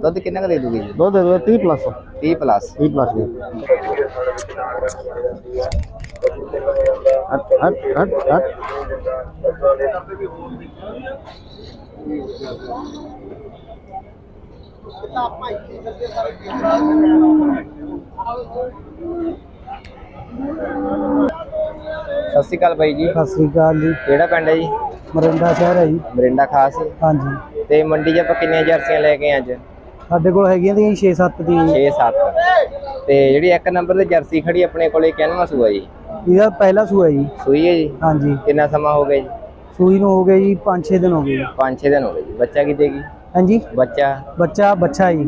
ਦੁੱਧ ਕਿੰਨਾ ਕੁ ਦੇ ਦੂਗੀ? ਜੀ ਦੁੱਧ ਦੇ ਦਿਓ 30 ਪਲੱਸ 30 ਪਲੱਸ 30 ਪਲੱਸ ਦੇ ਹਟ ਹਟ ਹਟ ਹਟ ਸਤਿ ਸ਼੍ਰੀ ਅਕਾਲ ਬਾਈ ਜੀ। ਸਤਿ ਸ੍ਰੀ ਅਕਾਲ ਜੀ। ਕਿਹੜਾ ਪਿੰਡ ਹੈ ਜੀ? ਮਰਿੰਡਾ ਸ਼ਹਿਰ ਹੈ ਜੀ। ਮਰਿੰਡਾ ਖਾਸ। ਹਾਂਜੀ। ਤੇ ਮੰਡੀ 'ਚ ਆਪਾਂ ਕਿੰਨੀਆਂ ਜਰਸੀਆਂ ਲੈ ਕੇ ਆਏ ਅੱਜ? ਸਾਡੇ ਕੋਲ ਹੈਗੀਆਂ ਦੀਆਂ 6-7 ਦੀ। 6-7 ਤੇ ਜਿਹੜੀ ਇੱਕ ਨੰਬਰ ਤੇ ਜਰਸੀ ਖੜੀ ਆਪਣੇ ਕੋਲੇ ਕਿੰਨਵਾਂ ਸੂਆ ਜੀ? ਇਹਦਾ ਪਹਿਲਾ ਸੂਆ ਜੀ। ਸੂਈ ਹੈ ਜੀ? ਹਾਂਜੀ। ਕਿੰਨਾ ਸਮਾਂ ਹੋ ਗਿਆ ਜੀ? ਸੂਈ ਨੂੰ ਹੋ ਗਏ ਜੀ 5-6 ਦਿਨ ਹੋ ਗਏ ਜੀ। 5-6 ਦਿਨ ਹੋ ਗਏ ਜੀ। ਬੱਚਾ ਕੀ ਦੇਗੀ ਹਾਂਜੀ। ਬੱਚਾ? ਬੱਚਾ ਬੱਚਾ ਜੀ।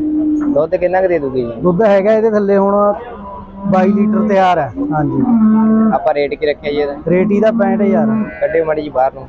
ਦੁੱਧ ਕਿੰਨਾ ਕੁ ਦੇ ਦੂਗੀ ਜੀ? ਦੁੱਧ ਹੈਗਾ ਇਹਦੇ ਥੱਲੇ ਹੁਣ 22 ਲੀਟਰ ਤਿਆਰ ਹੈ ਹਾਂਜੀ। ਆਪਾਂ ਰੇਟ ਕੀ ਰੱਖਿਆ ਜੀ ਇਹਦਾ? ਰੇਟ ਇਹਦਾ 65000 ਕੱਢਿਓ ਮਾੜੀ ਜੀ ਬਾਹਰ ਨੂੰ।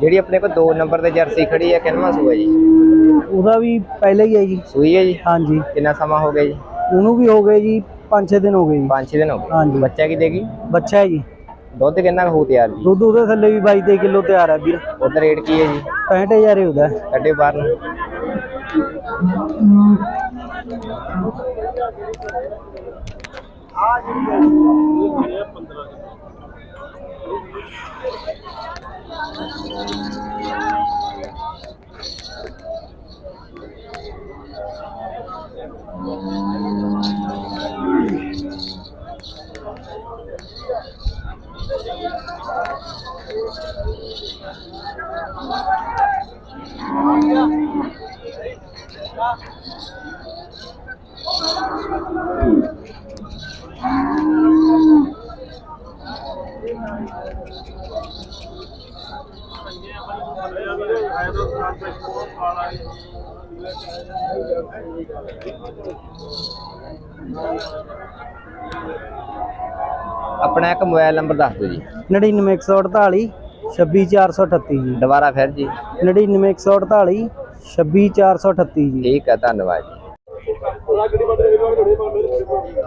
ਜਿਹੜੀ ਆਪਣੇ ਕੋਲ 2 ਨੰਬਰ ਤੇ ਜਰਸੀ ਖੜੀ ਹੈ ਕਿੰਨਵਾਂ ਸੂਆ ਜੀ? ਉਹਦਾ ਵੀ ਪਹਿਲਾ ਹੀ ਹੈ ਜੀ। ਸੂਈ ਹੈ ਜੀ? ਹਾਂਜੀ। ਕਿੰਨਾ ਸਮਾਂ ਹੋ ਗਿਆ ਜੀ? ਉਹਨੂੰ ਵੀ ਹੋ ਗਏ ਜੀ 5-6 ਦਿਨ ਹੋ ਗਏ ਜੀ। 5-6 ਦਿਨ ਹੋ ਗਏ। ਹਾਂਜੀ। ਬੱਚਾ ਕੀ ਦੇਗੀ ਬੱਚਾ ਹੈ ਜੀ। ਦੁੱਧ ਕਿੰਨਾ ਕੁ ਹੋ ਤਿਆਰ ਜੀ? ਦੁੱਧ ਉਹਦੇ ਥੱਲੇ ਵੀ 22 ਕਿਲੋ ਤਿਆਰ ਹੈ ਵੀਰ। ਉਹਦਾ ਰੇਟ ਕੀ ਹੈ ਜੀ? 65000 ਹੀ ਉਹਦਾ। ਕੱਢਿਓ ਬਾਹਰ ਨੂੰ। 음, Yeah. ਆਪਣਾ ਇੱਕ ਮੋਬਾਈਲ ਨੰਬਰ ਦੱਸ ਦਿਓ ਜੀ। 99148 26438 ਜੀ। ਦੁਬਾਰਾ ਫਿਰ ਜੀ। 99148 26438 ਜੀ। ਠੀਕ ਹੈ ਧੰਨਵਾਦ ਜੀ।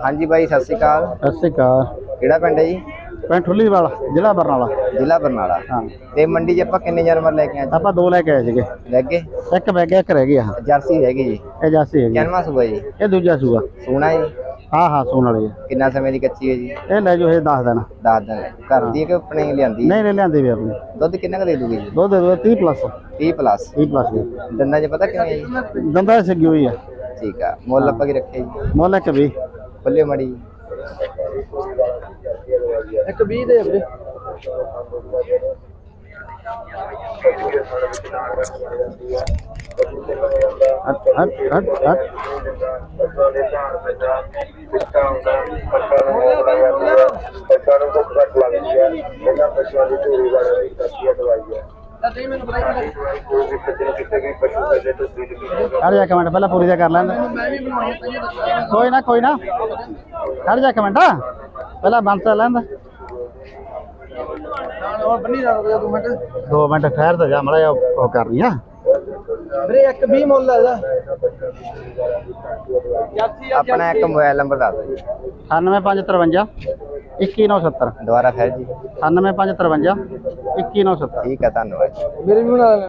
ਹਾਂਜੀ ਬਾਈ ਸਤਿ ਸ਼੍ਰੀ ਅਕਾਲ। ਸਤਿ ਸ਼੍ਰੀ ਅਕਾਲ। ਕਿਹੜਾ ਪਿੰਡ ਹੈ ਜੀ? ਪਿੰਡ ਠੁੱਲੀ ਵਾਲਾ ਜ਼ਿਲ੍ਹਾ ਬਰਨਾਲਾ। ਜ਼ਿਲ੍ਹਾ ਬਰਨਾਲਾ। ਹਾਂ। ਤੇ ਮੰਡੀ 'ਚ ਆਪਾਂ ਕਿੰਨੇ ਜਾਨਵਰ ਲੈ ਕੇ ਆਏ ਆਪਾਂ ਦੋ ਲੈ ਕੇ ਆਏ ਸੀਗੇ। ਲੱਗੇ ਇੱਕ ਬਹਿ ਗਿਆ ਇੱਕ ਰਹਿ ਗਿਆ। ਜਰਸੀ ਹੈਗੀ ਜੀ। ਇਹ ਜਾਸੀ ਹੈਗੀ। ਕਿੰਨਵਾਂ ਸੂਆ ਜੀ? ਇਹ ਦੂਜਾ ਸੂਆ। ਸੋਨਾ ਜੀ? ਹਾਂ ਹਾਂ ਸੋਨ ਵਾਲੀ ਹੈ। ਕਿੰਨਾ ਸਮੇਂ ਦੀ ਕੱਚੀ ਹੈ ਜੀ? ਇਹ ਲੈ ਜੋ ਇਹ ਦੱਸ ਦੇਣਾ ਦੱਸ ਦਿਨ। ਘਰ ਦੀ ਹੈ ਕਿ ਆਪਣੇ ਲਿਆਂਦੀ ਨਹੀਂ ਨਹੀਂ ਲਿਆਂਦੇ ਵੀ ਆਪਣੇ। ਦੁੱਧ ਕਿੰਨਾ ਕੁ ਦੇ ਦੂਗੀ ਜੀ? ਦੁੱਧ ਦੇ ਦਿਓ 30 ਪਲੱਸ 30 ਪਲੱਸ 30 ਪਲੱਸ ਦੇ ਦੰਦਾਂ 'ਚ ਪਤਾ ਕਿੰਨੇ ਹੈ ਜੀ? ਦੰਦਾ ਸਿੱਗੀ ਹੋਈ ਆ। ਠੀਕ ਆ। ਮੁੱਲ ਆਪਾਂ ਕੀ ਰੱਖਿਆ ਜੀ? ਮੁੱਲ ਇੱਕ ਵੀ ਖੁੱਲੇ ਮੜੀ ਇੱਕ 20 ਦੇ ਵੀਰੇ। ਹਟ ਹਟ ਹਟ ਹਟ। ਖੜ ਜਾ ਇੱਕ ਮਿੰਟ ਪਹਿਲਾਂ ਪੂਰੀ ਦਾ ਕਰ ਲੈਂਦਾ ਕੋਈ ਨਾ ਕੋਈ ਨਾ। ਖੜ ਜਾ ਇੱਕ ਮਿੰਟ। ਪਹਿਲਾਂ ਬੰਦ ਤਾਂ ਲੈਂਦਾ ਬੰਨੀ ਜਾ ਦੋ ਮਿੰਟ। ਦੋ ਮਿੰਟ ਠਹਿਰ ਤਾਂ ਜਾ ਮੜਾ ਉਹ ਕਰਨੀ ਆ। ਵੀਰੇ ਇੱਕ 20 ਮੁੱਲ ਹੈ ਆਪਣਾ ਇੱਕ ਮੋਬਾਈਲ ਨੰਬਰ ਦੱਸ ਦਿਓ ਜੀ। 98553 21970 ਦੁਬਾਰਾ ਫਿਰ ਜੀ। 98553 21970 ਠੀਕ ਹੈ ਧੰਨਵਾਦ ਮੇਰੇ ਵੀ ਬਣਾ